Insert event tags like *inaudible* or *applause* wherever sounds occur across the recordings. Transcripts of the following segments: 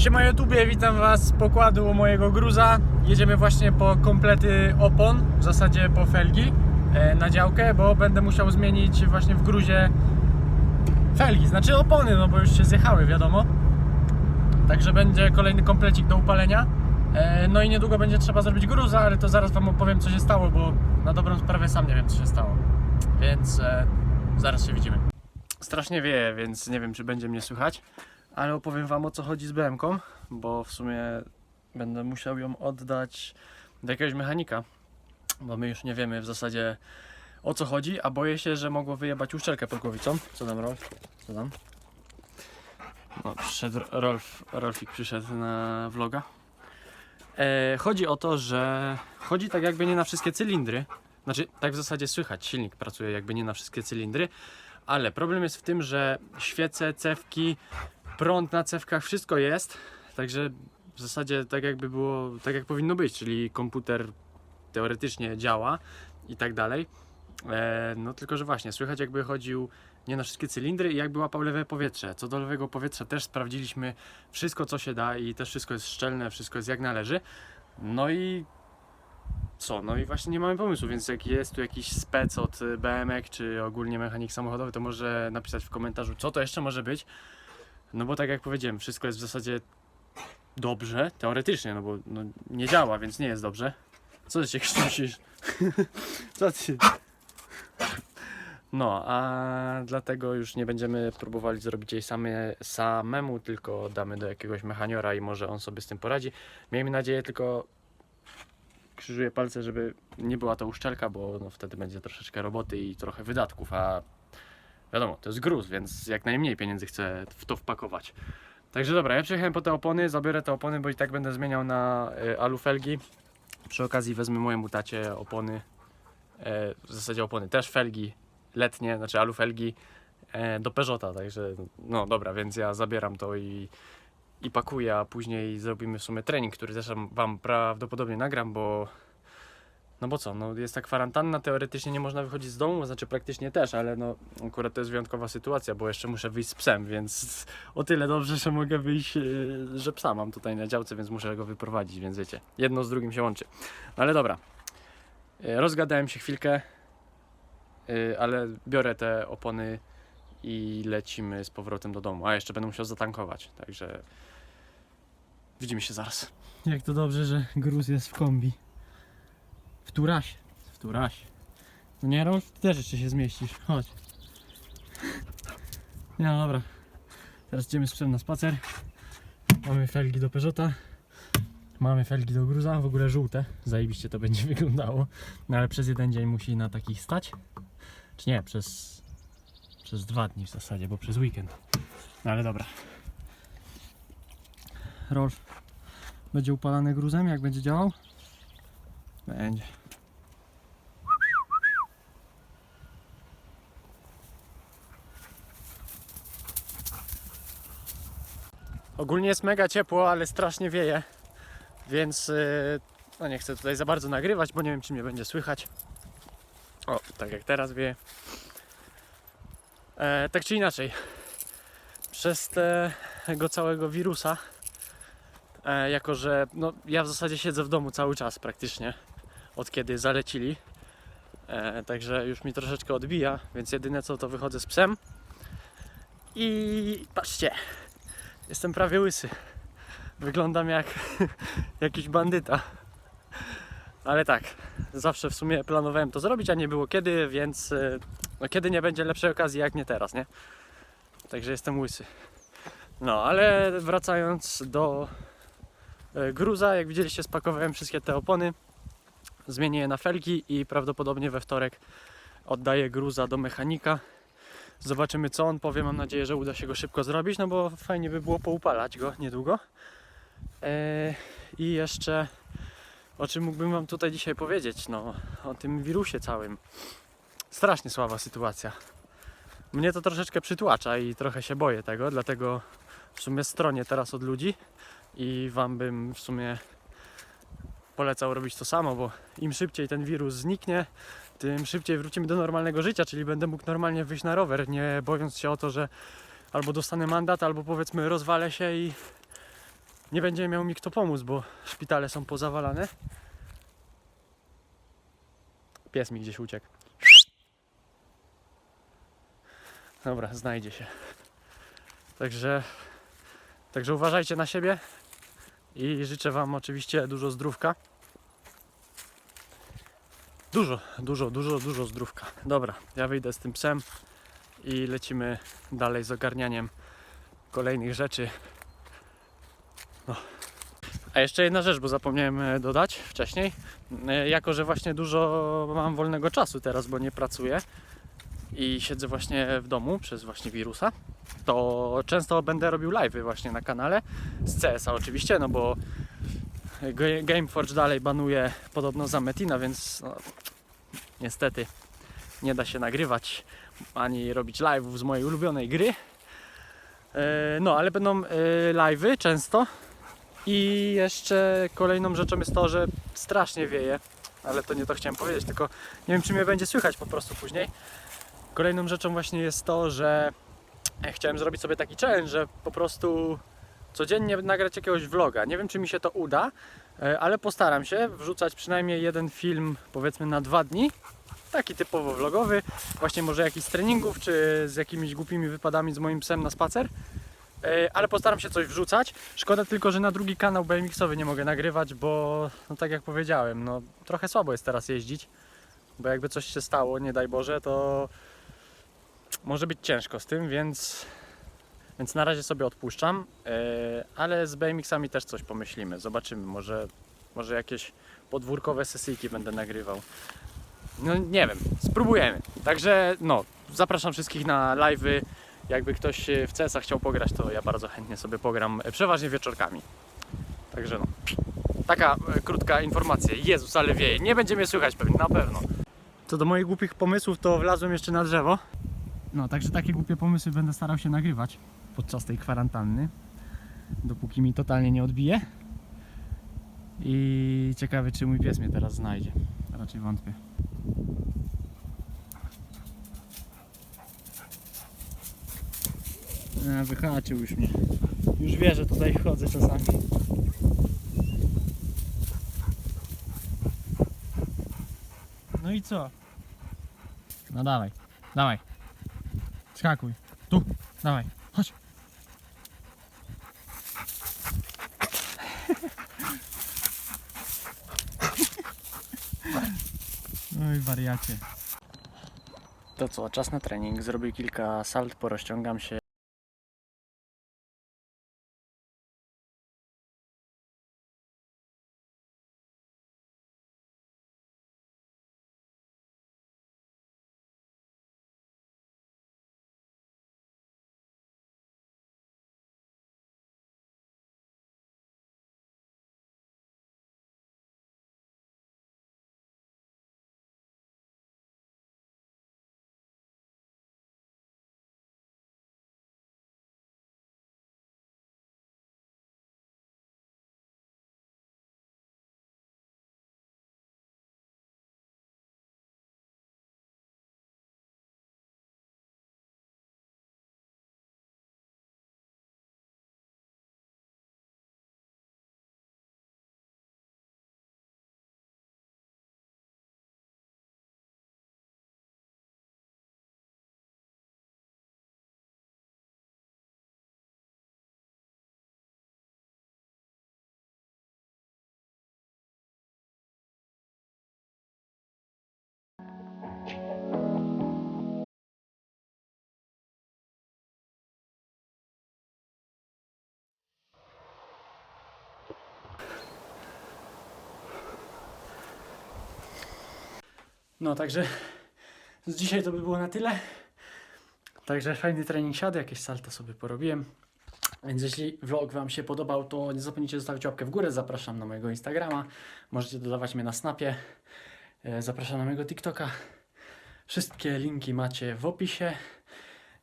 Siema YouTubie, witam Was z pokładu mojego gruza. Jedziemy właśnie po komplety opon, w zasadzie po felgi e, na działkę, bo będę musiał zmienić właśnie w gruzie felgi, znaczy opony, no bo już się zjechały, wiadomo. Także będzie kolejny komplecik do upalenia. E, No i niedługo będzie trzeba zrobić gruza, ale to zaraz Wam opowiem co się stało, bo na dobrą sprawę sam nie wiem co się stało. Więc e, zaraz się widzimy. Strasznie wieje, więc nie wiem czy będzie mnie słychać ale opowiem Wam o co chodzi z BM-ką, bo w sumie będę musiał ją oddać do jakiegoś mechanika, bo my już nie wiemy w zasadzie o co chodzi, a boję się, że mogło wyjebać uszczelkę pod głowicą. Co tam Rolf? Co tam? No, przyszedł Rolf, Rolfik przyszedł na vloga. E, chodzi o to, że chodzi tak jakby nie na wszystkie cylindry, znaczy tak w zasadzie słychać, silnik pracuje jakby nie na wszystkie cylindry, ale problem jest w tym, że świece, cewki, prąd na cewkach, wszystko jest, także w zasadzie tak jakby było, tak jak powinno być, czyli komputer teoretycznie działa i tak dalej. E, no tylko, że właśnie słychać jakby chodził nie na wszystkie cylindry i jakby łapał lewe powietrze. Co do lewego powietrza też sprawdziliśmy wszystko co się da i też wszystko jest szczelne, wszystko jest jak należy. No i co? No i właśnie nie mamy pomysłu, więc jak jest tu jakiś spec od BMX czy ogólnie mechanik samochodowy, to może napisać w komentarzu, co to jeszcze może być. No bo tak jak powiedziałem, wszystko jest w zasadzie dobrze, teoretycznie, no bo no, nie działa, więc nie jest dobrze. Co ty się *laughs* krztusisz? Co ty? No, a dlatego już nie będziemy próbowali zrobić jej same, samemu, tylko damy do jakiegoś mechaniora i może on sobie z tym poradzi. Miejmy nadzieję tylko, krzyżuję palce, żeby nie była to uszczelka, bo no, wtedy będzie troszeczkę roboty i trochę wydatków, a wiadomo, to jest gruz, więc jak najmniej pieniędzy chcę w to wpakować. Także dobra, ja przyjechałem po te opony, zabiorę te opony, bo i tak będę zmieniał na y, alufelgi. Przy okazji wezmę mojemu tacie opony, e, w zasadzie opony też felgi letnie, znaczy alufelgi e, do Peugeota, także no dobra, więc ja zabieram to i, i pakuję, a później zrobimy w sumie trening, który też wam prawdopodobnie nagram, bo no bo co, no jest ta kwarantanna, teoretycznie nie można wychodzić z domu, znaczy praktycznie też, ale no akurat to jest wyjątkowa sytuacja, bo jeszcze muszę wyjść z psem, więc o tyle dobrze, że mogę wyjść, e, że psa mam tutaj na działce, więc muszę go wyprowadzić, więc wiecie, jedno z drugim się łączy. No ale dobra, E, rozgadałem się chwilkę, e, ale biorę te opony i lecimy z powrotem do domu, a jeszcze będę musiał zatankować, także widzimy się zaraz. Jak to dobrze, że gruz jest w kombi. W Turasie. W Turasie. No nie, Rolf, ty też jeszcze się zmieścisz. Chodź. Nie, no dobra. Teraz idziemy z psem na spacer. Mamy felgi do Peugeota. Mamy felgi do gruza, w ogóle żółte. Zajebiście to będzie *laughs* wyglądało. No ale przez jeden dzień musi na takich stać. Czy nie, przez, przez dwa dni w zasadzie, bo przez weekend. No ale dobra. Rolf, będzie upalany gruzem, jak będzie działał? Będzie. Ogólnie jest mega ciepło, ale strasznie wieje, więc yy, no nie chcę tutaj za bardzo nagrywać, bo nie wiem czy mnie będzie słychać. O, tak jak teraz wieje. E, tak czy inaczej, przez tego całego wirusa, e, jako że no, ja w zasadzie siedzę w domu cały czas praktycznie, od kiedy zalecili, e, także już mi troszeczkę odbija, więc jedyne co to wychodzę z psem i patrzcie, jestem prawie łysy. Wyglądam jak *laughs* jakiś bandyta. Ale tak, zawsze w sumie planowałem to zrobić, a nie było kiedy, więc e, no kiedy nie będzie lepszej okazji jak nie teraz, nie? Także jestem łysy. No, ale wracając do e, gruza, jak widzieliście spakowałem wszystkie te opony. Zmienię je na felgi i prawdopodobnie we wtorek oddaję gruza do mechanika. Zobaczymy co on powie. Mam nadzieję, że uda się go szybko zrobić, no bo fajnie by było poupalać go niedługo. Eee, I jeszcze o czym mógłbym Wam tutaj dzisiaj powiedzieć? No, o tym wirusie całym. Strasznie słaba sytuacja. Mnie to troszeczkę przytłacza i trochę się boję tego, dlatego w sumie stronię teraz od ludzi i Wam bym w sumie polecał robić to samo, bo im szybciej ten wirus zniknie, tym szybciej wrócimy do normalnego życia, czyli będę mógł normalnie wyjść na rower, nie bojąc się o to, że albo dostanę mandat, albo powiedzmy rozwalę się i nie będzie miał mi kto pomóc, bo szpitale są pozawalane. Pies mi gdzieś uciekł. Dobra, znajdzie się. Także, także uważajcie na siebie i życzę Wam oczywiście dużo zdrówka. Dużo, dużo, dużo, dużo zdrówka. Dobra, ja wyjdę z tym psem i lecimy dalej z ogarnianiem kolejnych rzeczy. No. A jeszcze jedna rzecz, bo zapomniałem e, dodać wcześniej. E, Jako, że właśnie dużo mam wolnego czasu teraz, bo nie pracuję i siedzę właśnie w domu przez właśnie wirusa, to często będę robił live'y właśnie na kanale z CS-a oczywiście, no bo Gameforge dalej banuje podobno za Metina, więc no, niestety nie da się nagrywać ani robić live'ów z mojej ulubionej gry. E, No, ale będą e, live'y często. I jeszcze kolejną rzeczą jest to, że strasznie wieje, ale to nie to chciałem powiedzieć, tylko nie wiem czy mnie będzie słychać po prostu później. Kolejną rzeczą właśnie jest to, że chciałem zrobić sobie taki challenge, że po prostu codziennie nagrać jakiegoś vloga. Nie wiem czy mi się to uda, e, ale postaram się wrzucać przynajmniej jeden film powiedzmy na dwa dni. Taki typowo vlogowy, właśnie może jakiś z treningów, czy z jakimiś głupimi wypadami z moim psem na spacer. E, Ale postaram się coś wrzucać. Szkoda tylko, że na drugi kanał BMX-owy nie mogę nagrywać, bo no tak jak powiedziałem, no trochę słabo jest teraz jeździć. Bo jakby coś się stało, nie daj Boże, to może być ciężko z tym, więc, więc na razie sobie odpuszczam. E, Ale z BMX-ami też coś pomyślimy. Zobaczymy, może, może jakieś podwórkowe sesyjki będę nagrywał. No nie wiem, spróbujemy. Także no, zapraszam wszystkich na live'y. Jakby ktoś w CS-a chciał pograć, to ja bardzo chętnie sobie pogram, e, przeważnie wieczorkami. Także no, taka e, krótka informacja. Jezus, ale wieje. Nie będzie mnie słychać pewnie, na pewno. Co do moich głupich pomysłów, to wlazłem jeszcze na drzewo. No, także takie głupie pomysły będę starał się nagrywać podczas tej kwarantanny. Dopóki mi totalnie nie odbije. I ciekawy, czy mój pies mnie teraz znajdzie. Raczej wątpię. A, wyhaczył już mnie. Już wie, że tutaj chodzę czasami. No i co? No dawaj, dawaj. Skakuj. Tu, dawaj, chodź. Wariacie. To co, czas na trening. Zrobię kilka salt, porozciągam się. No także z dzisiaj to by było na tyle. Także fajny trening siadł, jakieś salto sobie porobiłem. Więc jeśli vlog Wam się podobał, to nie zapomnijcie zostawić łapkę w górę. Zapraszam na mojego Instagrama. Możecie dodawać mnie na Snapie. E, Zapraszam na mojego TikToka. Wszystkie linki macie w opisie.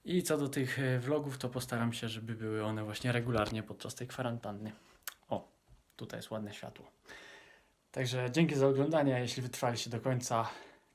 I co do tych e, vlogów, to postaram się, żeby były one właśnie regularnie podczas tej kwarantanny. O, tutaj jest ładne światło. Także dzięki za oglądanie. Jeśli wytrwaliście do końca,